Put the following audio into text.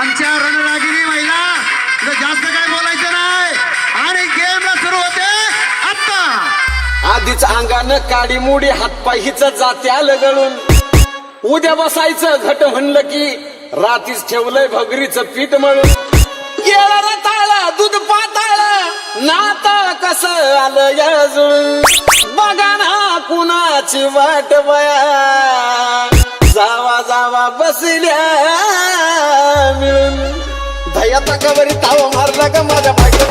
आमच्या रणरागिनी महिला जास्त काय बोलायचं नाही. आणि गेमला सुरू होते आता आधीच अंगानं काडी मुडी हातपाय हिच जात्या लगळून उद्या बसायचं घट म्हणलं की रातीच ठेवलंय भगरीचं पीठ मळून. गेला ताळा दूध पाताळ नात कस आलं अजून बघा ना कुणाची वाट बया. जावा जावा बसल्या ಎತ್ತಕ ಬರೀ ತಾವ ಮಾರ್ಲಾಗ ಮಾದ ಭಾಗ್ಯ